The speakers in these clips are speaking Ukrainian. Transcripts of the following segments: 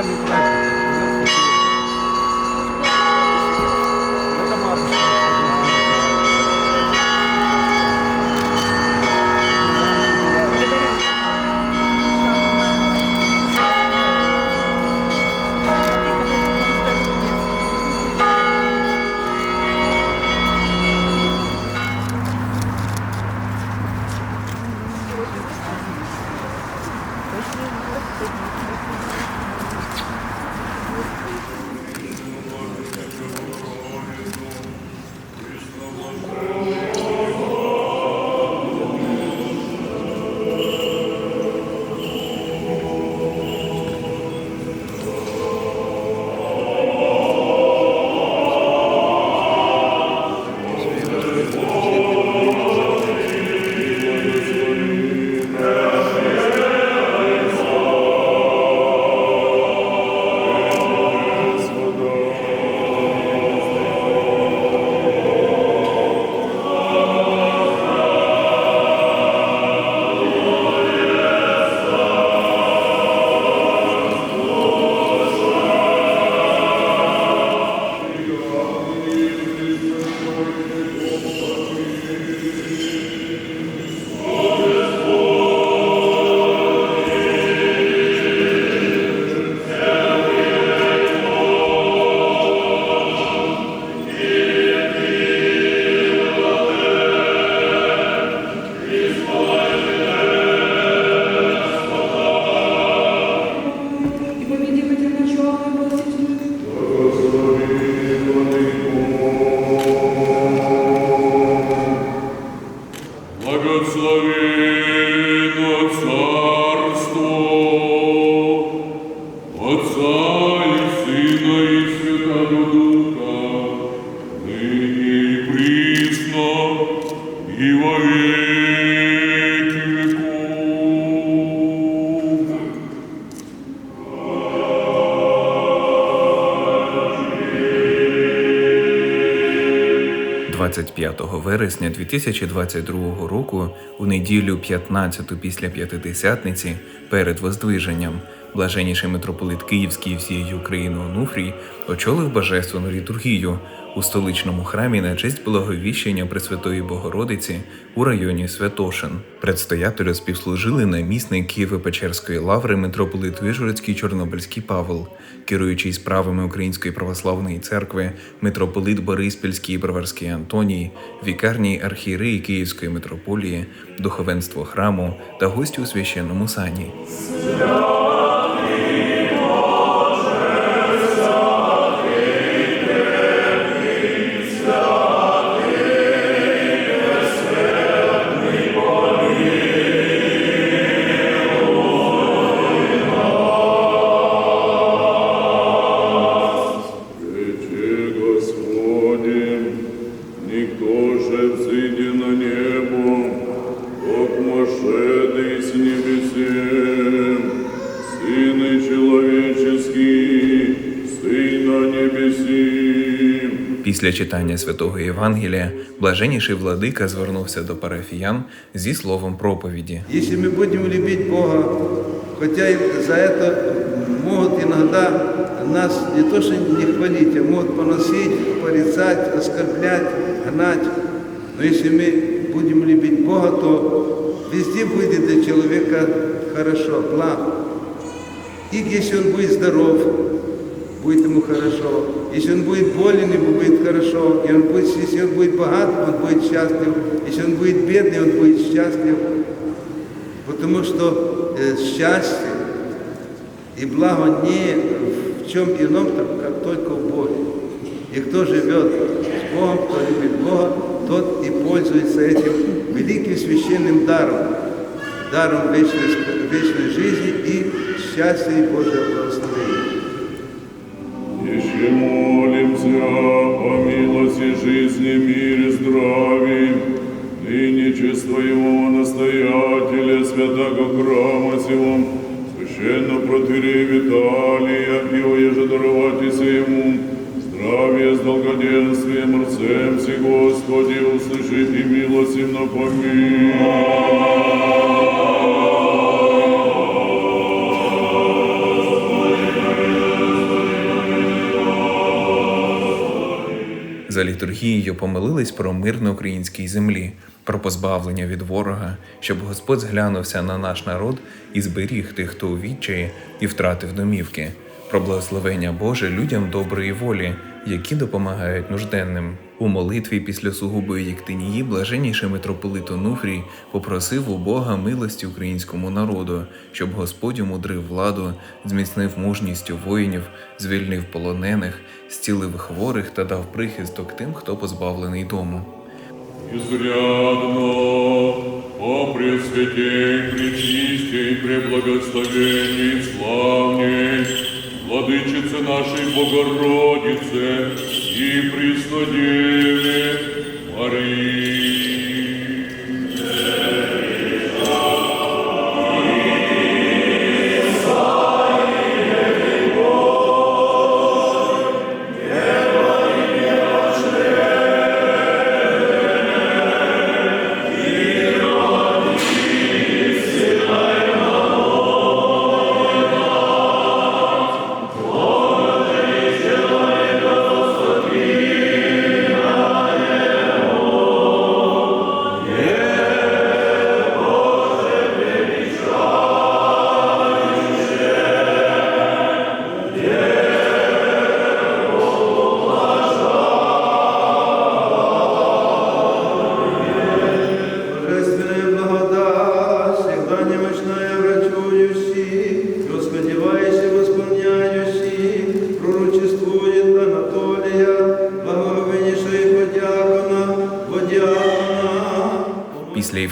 Thank you. 25 вересня 2022 року, у неділю 15 після П'ятидесятниці, перед Воздвиженням, блаженніший митрополит Київський і всієї України Онуфрій очолив божественну літургію у столичному храмі на честь благовіщення Пресвятої Богородиці у районі Святошин. Предстоятелю співслужили намісник Києво-Печерської лаври митрополит Вижгородський Чорнобильський Павел, керуючий справами Української православної церкви, митрополит Бориспільський і Броварський Антоній, вікарній архієреї Київської митрополії, духовенство храму та гості у священному сані. Після читання святого Євангелія блаженніший владика звернувся до парафіян зі словом проповіді. Если мы будем любить Бога, хотя и за это могут иногда нас не то что не хвалить, а могут поносить, порицать, оскорблять, гнать. Но если мы будем любить Бога, то везде будет для человека хорошо, благо. И если он будет здоров, будет ему хорошо. Если он будет болен, ему будет хорошо. И он будет, если он будет богат, он будет счастлив. Если он будет бедный, он будет счастлив. Потому что э, счастье и благо не в чем ином, так как только в Боге. И кто живет с Богом, кто любит Бога, тот и пользуется этим великим священным даром, даром вечной, сп- вечной жизни и счастья и Божьего благословения. Молимся о милости жизни, мире, здравии, ныне честь Твоего настоятеля, святого храма сего, священно протирея Виталия, и оеже дароватися ему, здравие с долгоденствием, рцем си, Господи, услышит и милостив напомин. За літургією помилились про мир на українській землі, про позбавлення від ворога, щоб Господь зглянувся на наш народ і зберіг тих, хто у відчаї і втратив домівки, про благословення Боже людям доброї волі, які допомагають нужденним. У молитві після сугубої Єктинії блаженніший митрополит Онуфрій попросив у Бога милості українському народу, щоб Господь умудрив владу, зміцнив мужністю воїнів, звільнив полонених, зцілив хворих та дав прихисток тим, хто позбавлений дому. Изрядно, о Пресвятей, Пречистей, Преблагословенней, Славней, Владычице нашей Богородице и Преснодеве Марии.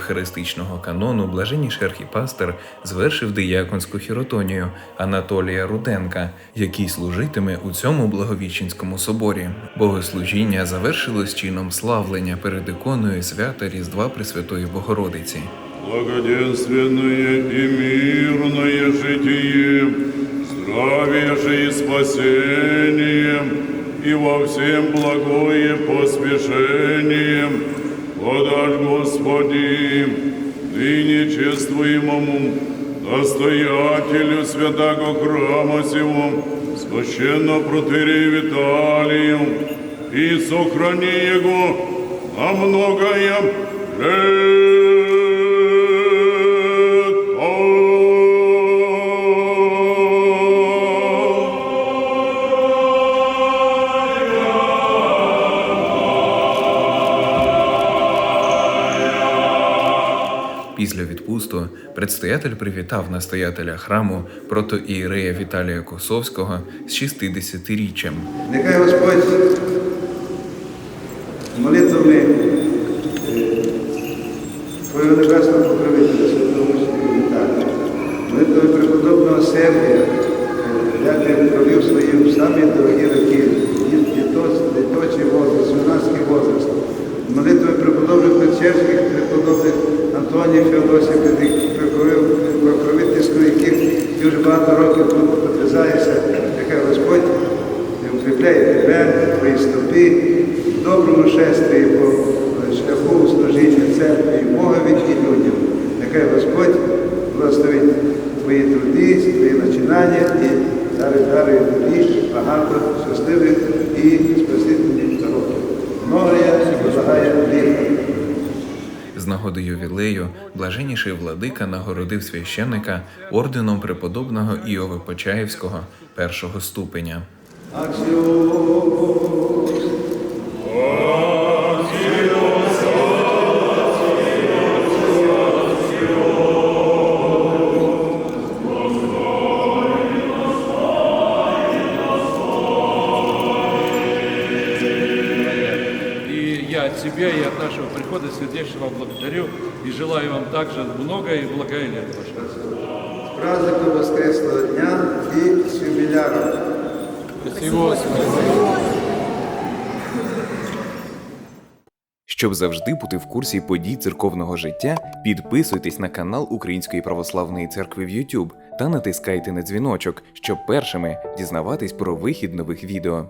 Євхаристичного канону блаженніший архіпастер звершив дияконську хіротонію Анатолія Руденка, який служитиме у цьому благовіщенському соборі. Богослужіння завершилось чином славлення перед іконою свята Різдва Пресвятої Богородиці. Благоденственное и мирное житие, здравие же и спасение, и во всем благое поспешение, подашь Господи, ныне чествуемому настоятелю святого храма сего, священно протерею Виталию, и сохрани его на многое лет. Відпусту предстоятель привітав настоятеля храму протоієрея Віталія Косовського з 60-річчям. Нехай Господь молитвами е, Твого небесного покровителя Святого Віталія, молитвами преподобного Сергія, е, як він провів свої самі дорогі роки, багато років тут потрясаєшся, нехай Господь і укріпляє тебе, твої стопи, в доброму шестві по шляху служіння церкві, і Богові і людям. Нехай Господь благословить твої труди, твої начинання і дарить дарує тобі багато щасливих і спасительних років. Многоя благає літа. З нагоди ювілею блаженніший владика нагородив священника орденом преподобного Іови Почаївського першого ступеня. Аксіос. И я от себя и от нашего вам благодарю и желаю вам также много и благое лет ваше. З праздником Воскресного дня і з юбіляром. Спасибо. Щоб завжди бути в курсі подій церковного життя, підписуйтесь на канал Української православної церкви в YouTube та натискайте на дзвіночок, щоб першими дізнаватись про вихід нових відео.